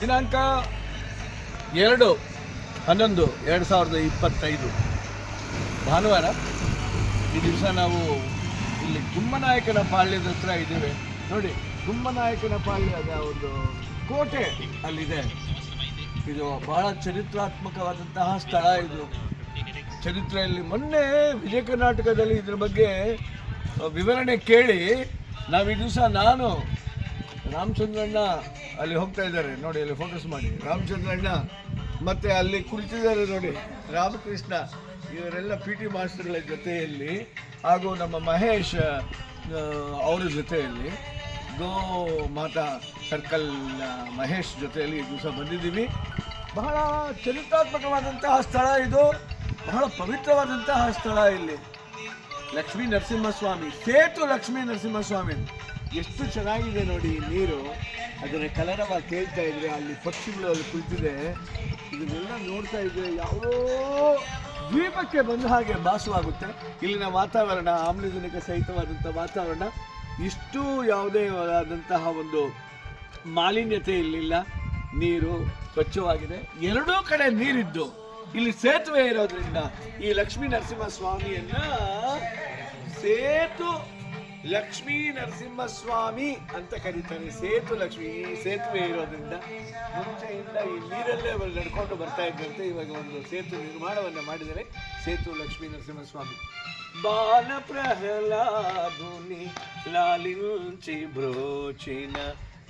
ದಿನಾಂಕ ಎರಡು, ಹನ್ನೊಂದು, ಎರಡು ಸಾವಿರದ ಇಪ್ಪತ್ತೈದು. ಭಾನುವಾರ ಈ ದಿವಸ ನಾವು ಇಲ್ಲಿ ಗುಮ್ಮನಾಯಕನ ಪಾಳ್ಯದ ಹತ್ರ ಇದ್ದೇವೆ. ನೋಡಿ, ಗುಮ್ಮನಾಯಕನ ಪಾಳ್ಯದ ಒಂದು ಕೋಟೆ ಅಲ್ಲಿದೆ. ಇದು ಬಹಳ ಚರಿತ್ರಾತ್ಮಕವಾದಂತಹ ಸ್ಥಳ ಇದು. ಚರಿತ್ರೆಯಲ್ಲಿ ಮೊನ್ನೆ ವಿಜಯ ಕರ್ನಾಟಕದಲ್ಲಿ ಇದ್ರ ಬಗ್ಗೆ ವಿವರಣೆ ಕೇಳಿ ನಾವು ಈ ದಿವಸ ನಾನು ರಾಮಚಂದ್ರಣ್ಣ ಅಲ್ಲಿ ಹೋಗ್ತಾ ಇದ್ದಾರೆ. ನೋಡಿ, ಅಲ್ಲಿ ಫೋಕಸ್ ಮಾಡಿ. ರಾಮಚಂದ್ರಣ್ಣ ಮತ್ತೆ ಅಲ್ಲಿ ಕುಳಿತಿದ್ದಾರೆ ನೋಡಿ, ರಾಮಕೃಷ್ಣ. ಇವರೆಲ್ಲ ಪಿ ಟಿ ಮಾಸ್ಟರ್ಗಳ ಜೊತೆಯಲ್ಲಿ ಹಾಗೂ ನಮ್ಮ ಮಹೇಶ್ ಅವರ ಜೊತೆಯಲ್ಲಿ, ಗೋ ಮಾತಾ ಸರ್ಕಲ್ ಮಹೇಶ್ ಜೊತೆಯಲ್ಲಿ ಈ ದಿವಸ ಬಂದಿದ್ದೀವಿ. ಬಹಳ ಚರಿತ್ರಾತ್ಮಕವಾದಂತಹ ಸ್ಥಳ ಇದು. ಬಹಳ ಪವಿತ್ರವಾದಂತಹ ಸ್ಥಳ ಇಲ್ಲಿ. ಲಕ್ಷ್ಮೀ ನರಸಿಂಹಸ್ವಾಮಿ, ಸೇತು ಲಕ್ಷ್ಮೀ ನರಸಿಂಹಸ್ವಾಮಿ. ಎಷ್ಟು ಚೆನ್ನಾಗಿದೆ ನೋಡಿ ನೀರು. ಅದರ ಕಲರವ ಕೇಳ್ತಾ ಇದ್ರೆ, ಅಲ್ಲಿ ಪಕ್ಷಿಗಳು ಅಲ್ಲಿ ಕುಳಿತಿದೆ. ಇದನ್ನೆಲ್ಲ ನೋಡ್ತಾ ಇದ್ರೆ ಯಾವೋ ದ್ವೀಪಕ್ಕೆ ಬಂದ ಹಾಗೆ ಭಾಸವಾಗುತ್ತೆ. ಇಲ್ಲಿನ ವಾತಾವರಣ, ಆಮ್ಲಜನಕ ಸಹಿತವಾದಂಥ ವಾತಾವರಣ, ಇಷ್ಟು ಯಾವುದೇ ಆದಂತಹ ಒಂದು ಮಾಲಿನ್ಯತೆ ಇಲ್ಲಿಲ್ಲ. ನೀರು ಸ್ವಚ್ಛವಾಗಿದೆ. ಎರಡೂ ಕಡೆ ನೀರಿದ್ದು. ಇಲ್ಲಿ ಸೇತುವೆ ಇರೋದ್ರಿಂದ ಈ ಲಕ್ಷ್ಮೀ ನರಸಿಂಹ ಸ್ವಾಮಿಯನ್ನ ಸೇತು ಲಕ್ಷ್ಮೀ ನರಸಿಂಹ ಸ್ವಾಮಿ ಅಂತ ಕರೀತಾರೆ. ಸೇತು ಲಕ್ಷ್ಮಿ, ಸೇತುವೆ ಇರೋದ್ರಿಂದ ಮುಂಚೆಯಿಂದ ಈ ನೀರಲ್ಲೇ ಅವರು ನಡ್ಕೊಂಡು ಬರ್ತಾ ಇದ್ದಂತೆ ಇವಾಗ ಒಂದು ಸೇತು ನಿರ್ಮಾಣವನ್ನು ಮಾಡಿದರೆ ಸೇತು ಲಕ್ಷ್ಮೀ ನರಸಿಂಹ ಸ್ವಾಮಿ ಬಾಲ ಪ್ರಹ್ಲಾದುನಿ ಲಾಲಿಂಚಿ ಬ್ರೋಚಿನ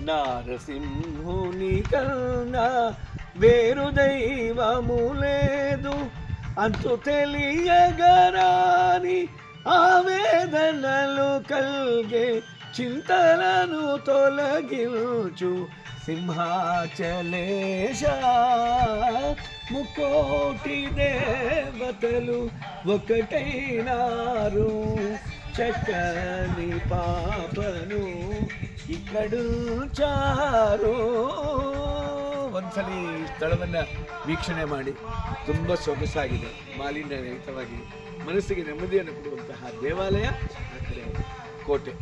నారసింహుని కన్నా వేరు దైవము లేదు. అంతు తెలియగరాని ఆవేదనలు కల్గే చింతలను తొలగించు సింహాచలేశ. ముకోటి దేవతలు ఒకటైనారు. చక్కని పాపను ಇಕ್ಕಡು ಚಾರು ಒಂದ್ಸಲಿ ಈ ಸ್ಥಳವನ್ನ ವೀಕ್ಷಣೆ ಮಾಡಿ ತುಂಬ ಸೊಗಸಾಗಿದೆ ಮಾಲಿನ್ಯ ರಹಿತವಾಗಿ ಮನಸ್ಸಿಗೆ ನೆಮ್ಮದಿಯನ್ನು ಕೊಡುವಂತಹ ದೇವಾಲಯ ಆ ಕಡೆ ಕೋಟೆ